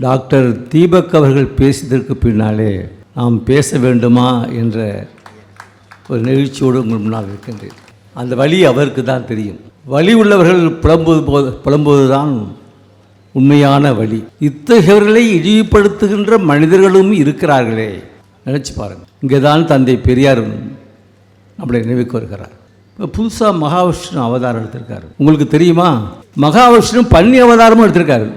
Doctor Deepak அவர்கள் பேசியதற்கு பின்னாலே நாம் பேச வேண்டுமா என்ற ஒரு நிகழ்ச்சியோடு உங்கள் முன்னால் இருக்கின்றேன். அந்த வழி அவருக்கு தான் தெரியும். வழி உள்ளவர்கள் புலம்புவது போது புலம்புவது தான் உண்மையான வழி இத்தகையவர்களை இழிவுபடுத்துகின்ற மனிதர்களும் இருக்கிறார்களே. நினச்சி பாருங்கள். இங்கே தான் தந்தை பெரியார் நம்மளை நினைவுக்கு வருகிறார். இப்போ புதுசாக மகாவிஷ்ணு அவதாரம் எடுத்திருக்காரு. உங்களுக்கு தெரியுமா? மகாவிஷ்ணு பன்னி அவதாரமும் எடுத்திருக்காரு.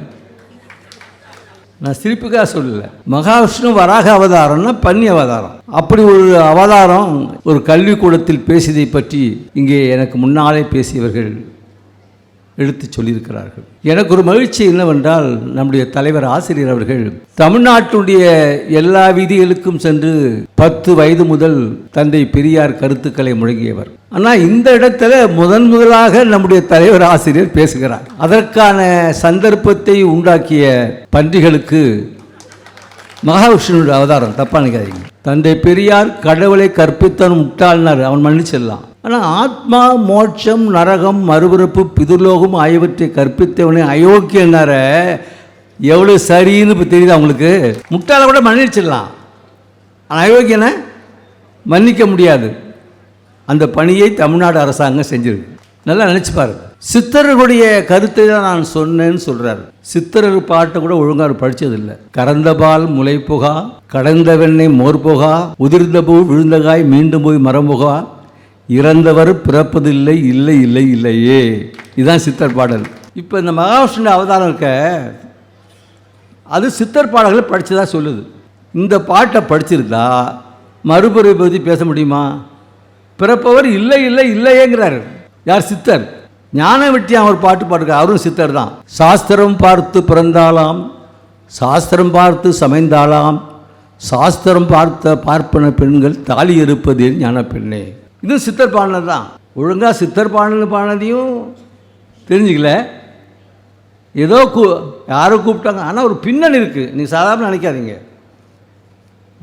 நான் சிரிப்புக்காக சொல்லல. மகாவிஷ்ணு வராக அவதாரம்னா பன்னி அவதாரம். அப்படி ஒரு அவதாரம் ஒரு கல்விக்கூடத்தில் பேசியதை பற்றி இங்கே எனக்கு முன்னாலே பேசியவர்கள் எடுத்து சொல்லியிருக்கிறார்கள். எனக்கு ஒரு மகிழ்ச்சி என்னவென்றால் நம்முடைய தலைவர் ஆசிரியர் அவர்கள் தமிழ்நாட்டுடைய எல்லா வீதிகளுக்கும் சென்று பத்து வயது முதல் தந்தை பெரியார் கருத்துக்களை முழங்கியவர். ஆனால் இந்த இடத்துல முதன் முதலாக நம்முடைய தலைவர் ஆசிரியர் பேசுகிறார். அதற்கான சந்தர்ப்பத்தை உண்டாக்கிய பன்றிகளுக்கு மகாவிஷ்ணுடைய அவதாரம் தப்பா நினைக்காதீங்க. தந்தை பெரியார் கடவுளை கற்பித்தவன் முட்டாளினார் அவன் மன்னிச்சிடலாம். ஆனால் ஆத்மா மோட்சம் நரகம் மறுபிறப்பு பிதுர்லோகம் ஆகியவற்றை கற்பித்தவனே அயோக்கியனார எவ்வளோ சரின்னு இப்போ தெரியுது அவங்களுக்கு முட்டாளை கூட மன்னிச்சிடலாம். ஆனால் அயோக்கியனை மன்னிக்க முடியாது. அந்த பணியை தமிழ்நாடு அரசாங்கம் செஞ்சிருக்கு. நல்லா நினச்சி பாருங்க சித்தர்களுடைய கருத்தை தான் நான் சொன்னேன்னு சொல்கிறார் சித்தரர் பாட்டை கூட ஒழுங்காக படித்ததில்லை கறந்த பால் முளைப்புகா கடந்த வெண்ணெய் மோர்புகா உதிர்ந்த பூ விழுந்தகாய் மீண்டும் போய் மரம்புகா இறந்தவர் பிறப்பதில்லை இல்லை இல்லை இல்லையே. இதுதான் சித்தர் பாடல். இப்போ இந்த மகாவிஷ்ணு அவதாரம் இருக்க அது சித்தர் பாடல்களை படித்ததாக சொல்லுது. இந்த பாட்டை படிச்சிருந்தா மறுபுறை பற்றி பேச முடியுமா? பிறப்பவர் இல்லை இல்லை இல்லையேங்கிறார். யார்? சித்தர். ஞான வெட்டியான் அவர் பாட்டு பாடுறார் அவரும் சித்தர் தான். சாஸ்திரம் பார்த்து பிறந்தாலாம் சாஸ்திரம் பார்த்து சமைந்தாலாம் சாஸ்திரம் பார்த்த பார்ப்பன பெண்கள் தாலி இருப்பதே ஞான பெண்ணே இது சித்தர் பாடினது தான். ஒழுங்காக சித்தர் பாடல் பாடினதையும் தெரிஞ்சுக்கல. ஏதோ கூ யாரோ கூப்பிட்டாங்க. ஆனால் ஒரு பின்னணி இருக்குது நீ சாதாரண நினைக்காதீங்க.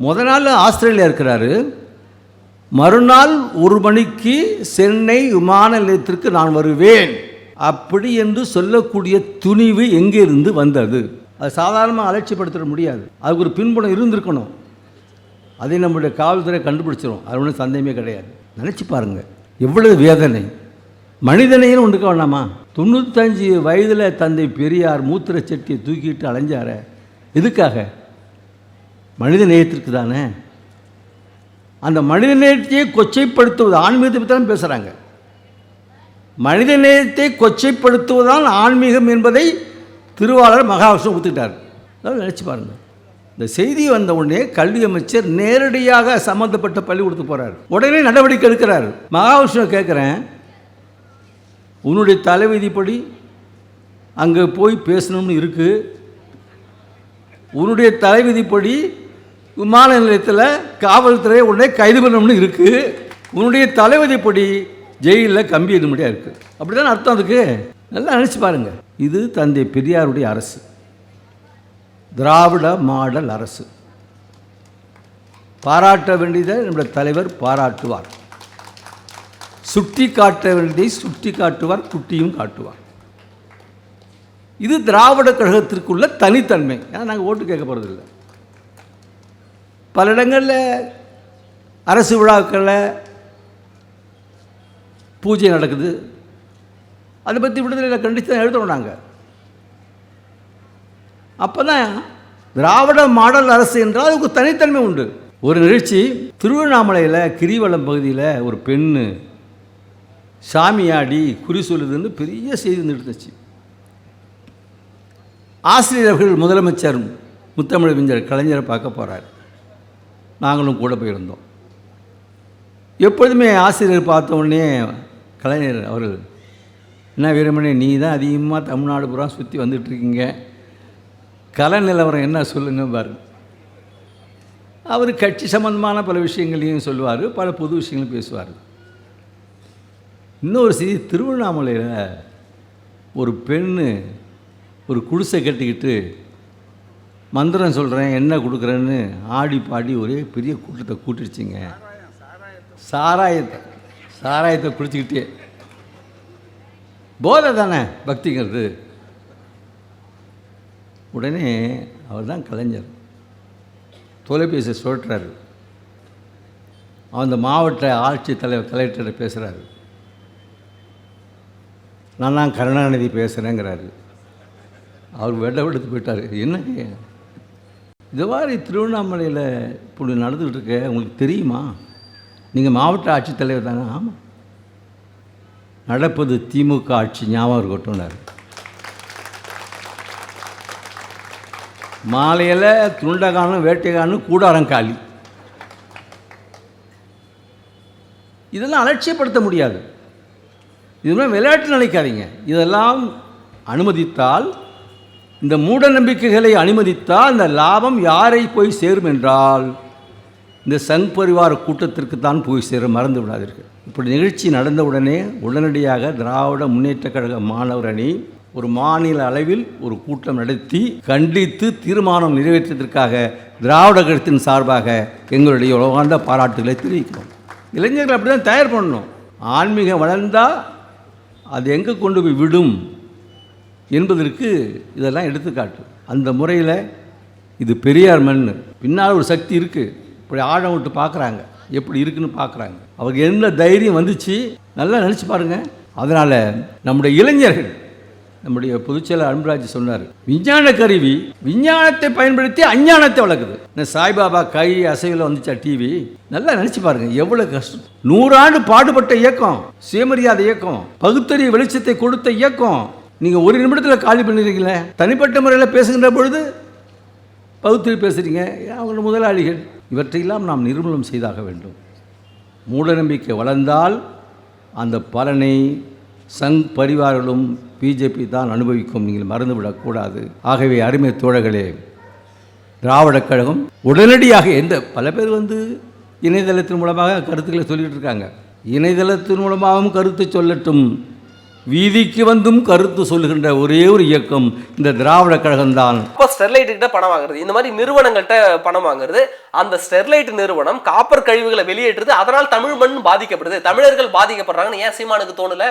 முத நாள் ஆஸ்திரேலியா இருக்கிறாரு. மறுநாள் ஒரு மணிக்கு சென்னை விமான நிலையத்திற்கு நான் வருவேன். அப்படி என்று சொல்லக்கூடிய துணிவு எங்கிருந்து வந்தது? அது சாதாரணமாக அலட்சியப்படுத்திட முடியாது. அதுக்கு ஒரு பின்புணம் இருந்திருக்கணும். அதை நம்முடைய காவல்துறை கண்டுபிடிச்சிடும் அது ஒன்றும் சந்தேகமே கிடையாது. நினச்சி பாருங்கள் எவ்வளவு வேதனை. மனிதனையும் ஒன்றுக்க வேண்டாமா? தொண்ணூத்தஞ்சு வயதில் தந்தை பெரியார் மூத்திர செட்டியை தூக்கிட்டு அலைஞ்சார. எதுக்காக? மனித நேயத்திற்கு தானே. அந்த மனித நேயத்தையே கொச்சைப்படுத்துவது ஆன்மீகத்தை பற்றி தான் பேசுகிறாங்க மனித நேயத்தை கொச்சைப்படுத்துவதால் ஆன்மீகம் என்பதை திருவாளர் மகாவிஷ்ணு ஒத்துக்கிட்டார் அதாவது நினச்சி பாருங்கள் இந்த செய்தி வந்த உடனே கல்வி அமைச்சர் நேரடியாக சம்மந்தப்பட்ட பள்ளிக்கூடத்துக்கு போகிறார் உடனே நடவடிக்கை எடுக்கிறார். மகாவிஷ்ணு கேட்குறேன் உன்னுடைய தலைவிதிப்படி அங்கே போய் பேசணும்னு இருக்குது உன்னுடைய தலைவிதிப்படி விமான நிலையத்தில் காவல்துறை உடனே கைது பண்ணணும்னு இருக்குது உன்னுடைய தலைவிதிப்படி ஜெயிலில் கம்பி எதுமடியாக இருக்குது அப்படி தானே அர்த்தம் அதுக்கு. நல்லா நினச்சி பாருங்கள் இது தந்தை பெரியாருடைய அரசு. திராவிட மாடல் அரசு. பாராட்ட வேண்டியதை நம்முடைய தலைவர் பாராட்டுவார். சுட்டி காட்ட வேண்டியதை சுட்டி காட்டுவார் குட்டியும் காட்டுவார். இது திராவிட கழகத்திற்குள்ள தனித்தன்மை. ஏன்னா நாங்கள் ஓட்டு கேட்க போகிறதில்லை பல இடங்களில் அரசு விழாக்களில் பூஜை நடக்குது. அதை பற்றி விடுதலையில் கண்டித்து தான் எழுதணும் நாங்கள் அப்போ தான் திராவிட மாடல் அரசு என்றால் அதுக்கு தனித்தன்மை உண்டு. ஒரு நிகழ்ச்சி திருவண்ணாமலையில் கிரிவலம் பகுதியில் ஒரு பெண்ணு சாமியாடி குறி சொல்லுதுன்னு பெரிய செய்தி நிறுத்துச்சு ஆசிரியர்கள் முதலமைச்சர் முத்தமிழ் விஞ்சர் கலைஞரை பார்க்க போகிறார் நாங்களும் கூட போயிருந்தோம். எப்பொழுதுமே ஆசிரியர் பார்த்த உடனே கலைஞர் அவர்கள் என்ன வீரமணி நீ தான் அதிகமாக தமிழ்நாடு பூரா சுற்றி வந்துட்டுருக்கீங்க கல நிலவரம் என்ன சொல்லுங்க பாரு அவர் கட்சி சம்பந்தமான பல விஷயங்களையும் சொல்லுவார் பல புது விஷயங்களும் பேசுவார். இன்னொரு செய்தி திருவண்ணாமலையில் ஒரு பெண்ணு ஒரு குடிசை கட்டிக்கிட்டு மந்திரம் சொல்கிறேன் என்ன கொடுக்குறேன்னு ஆடி பாடி ஒரே பெரிய கூட்டத்தை கூட்டிடுச்சிங்க. சாராயத்தை சாராயத்தை குடிச்சிக்கிட்டே. போதை தானே பக்திங்கிறது. உடனே அவர் தான் கலைஞர். தொலைபேசி சொல்கிறாரு அந்த மாவட்ட ஆட்சித்தலைவர் கலெக்டர் பேசுகிறாரு நான் தான் கருணாநிதி பேசுகிறேங்கிறாரு அவர் வெட விடுத்து போயிட்டார். என்ன? இது மாதிரி திருவண்ணாமலையில் இப்படி நடந்துகிட்டு இருக்க உங்களுக்கு தெரியுமா? நீங்கள் மாவட்ட ஆட்சித்தலைவர் தானே? ஆமாம் நடப்பது திமுக ஆட்சி ஞாபகம் இருக்கட்டும்னாரு. மாலையில் துண்டகானும் வேட்டைகானும் கூடாரம் காலி. இதெல்லாம் அலட்சியப்படுத்த முடியாது. இதெல்லாம் விளையாட்டு நினைக்காதீங்க. இதெல்லாம் அனுமதித்தால் இந்த மூட நம்பிக்கைகளை அனுமதித்தால் இந்த லாபம் யாரை போய் சேரும் என்றால் இந்த சங் பரிவார கூட்டத்திற்கு தான் போய் சேரும் மறந்து விடாதீர்கள். இப்படி நிகழ்ச்சி நடந்தவுடனே உடனடியாக திராவிட முன்னேற்றக் கழக மாணவர் அணி ஒரு மாநில அளவில் ஒரு கூட்டம் நடத்தி கண்டித்து தீர்மானம் நிறைவேற்றியதற்காக திராவிட கழகத்தின் சார்பாக எங்களுடைய உலகார்ந்த பாராட்டுகளை தெரிவிக்கிறோம். இளைஞர்கள் அப்படி தான் தயார் பண்ணணும். ஆன்மீகம் வளர்ந்தால் அது எங்கே கொண்டு போய் விடும் என்பதற்கு இதெல்லாம் எடுத்துக்காட்டு. அந்த முறையில் இது பெரியார் மண் பின்னால் ஒரு சக்தி இருக்குது இப்படி ஆழம் விட்டு பார்க்குறாங்க எப்படி இருக்குன்னு பார்க்குறாங்க அவருக்கு என்ன தைரியம் வந்துச்சு? நல்லா நினச்சி பாருங்கள் அதனால் நம்முடைய இளைஞர்கள் நம்முடைய பொதுச்செயலர் அன்புராஜ் சொன்னார் விஞ்ஞான கருவி விஞ்ஞானத்தை பயன்படுத்தி அஞ்ஞானத்தை வளர்க்குது. இந்த சாய்பாபா கை அசைவில் வந்துச்சா டிவி நல்லா நினச்சி பாருங்க எவ்வளோ கஷ்டம். நூறாண்டு பாடுபட்ட இயக்கம் சுயமரியாதை இயக்கம் பகுத்தறிவு வெளிச்சத்தை கொடுத்த இயக்கம். நீங்கள் ஒரு நிமிடத்தில் காலி பண்ணிடுறீங்களே தனிப்பட்ட முறையில் பேசுகின்ற பொழுது பகுத்தறிவு பேசுகிறீங்க அவங்க முதலாளிகள். இவற்றையெல்லாம் நாம் நிர்மூலம் செய்தாக வேண்டும். மூடநம்பிக்கை வளர்ந்தால் அந்த பலனை சங் பரிவார்களும் பிஜேபி தான் அனுபவிக்கும் நீங்கள் மறந்துவிடக்கூடாது. ஆகவே அருமை தோழர்களே திராவிடக் கழகம் உடனடியாக எந்த பல பேர் வந்து இணையதளத்தின் மூலமாக கருத்துக்களை சொல்லிட்டு இருக்காங்க. இணையதளத்தின் மூலமாகவும் கருத்து சொல்லட்டும். வீதிக்கு வந்தும் கருத்து சொல்லுகின்ற ஒரே ஒரு இயக்கம் இந்த திராவிடக் கழகம்தான் அப்போ ஸ்டெர்லைட் கிட்ட பணம் வாங்குறது இந்த மாதிரி நிறுவனங்கள்கிட்ட பணம் வாங்குறது அந்த ஸ்டெர்லைட் நிறுவனம் காப்பர் கழிவுகளை வெளியேற்றுது அதனால் தமிழ் மண் பாதிக்கப்படுது. தமிழர்கள் பாதிக்கப்படுறாங்கன்னு ஏன் சீமானுக்கு தோணலை?